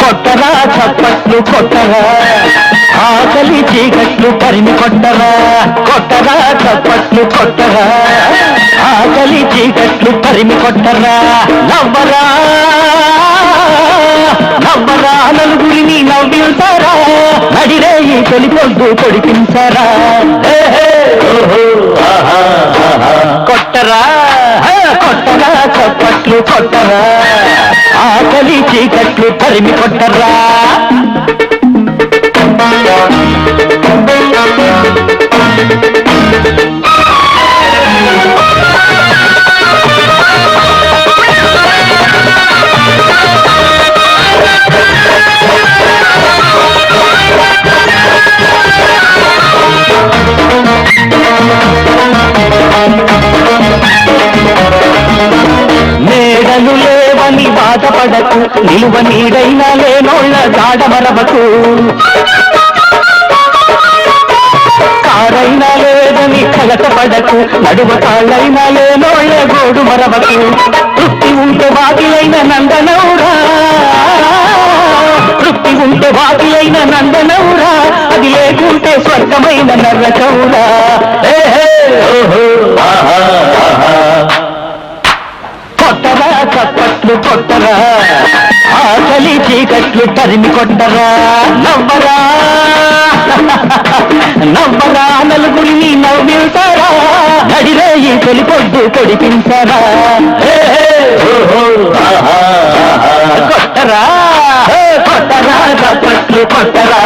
కొట్టరా చప్పట్లు కొట్టరా ఆకలి చీకట్లు పరిమి కొట్టరా కొట్టరా చప్పట్లు కొట్టరా ఆకలి చీకట్లు పరిమి కొట్టరా నవ్వరా నవ్వరా నలుగురిని నవ్వించారా. నడిరే ఈ తొలి పొద్దు పొడిపించారా. కొట్టరా? కొట్టరా? చప్పట్లు కొట్టరా? ఆకలి చీకట్లు తరిమి కొట్టరా? బాధపడకు నిలువ నీడైనా లేనోళ్ళ జాడమరవకు కారైనా లేదని కలటపడకు నడువ కాళ్ళైనా లేనోళ్ళ గోడు మరవకు. తృప్తి ఉంటే వాకిలైన నందనౌరా తృప్తి ఉంటే వాకిలైన నందనౌరా అది లేకుంటే స్వర్గమైన నర్రక కళ్ళు కొట్టరా? ఆకలి చీకట్లు తరిమి కొట్టరా? నవ్వరా? నవ్వరా? నలుగురిని నవ్వించారా నడిరే ఈ తొలి పొద్దు పొడిపించారా? కొట్టరా? కొట్టరా? చప్పట్లు కొట్టరా?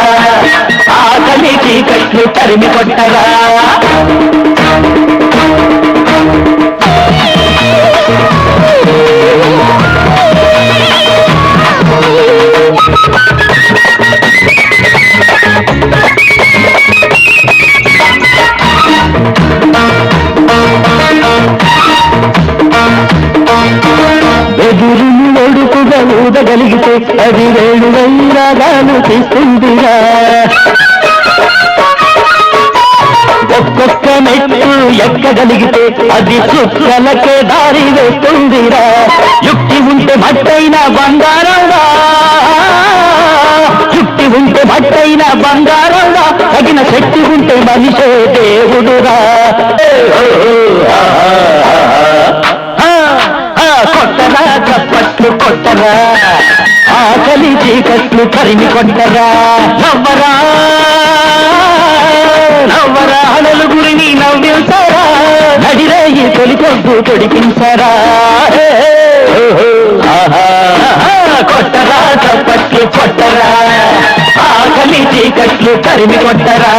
ఆకలి చీకట్లు తరిమి కొట్టరా? ఎదురుని ఒడుకుగా ఊదగలిగితే అది వేడు వైరాగాలు తీస్తుందిరా. ఒక్కొక్క మెట్టు ఎక్కగలిగితే అది చుక్కలకే దారి వేస్తుందిరా. యుక్తి ఉంటే మట్టైన బంగారంగా యుక్తి ఉంటే మట్టైన బంగారంగా తగిన శక్తి ఉంటే మనిషే దేవుడురా. కొట్టరా ఆకలి చీకట్లు తరిమి కొట్టరా నవ్వరా? నవ్వరా? నలుగురిని నవ్వించారా? నడిరేయి ఈ తొలి పొద్దు పొడిపించారా? కొట్టరా? చప్పట్లు కొట్టరా? ఆకలి చీకట్లు తరిమి కొట్టరా?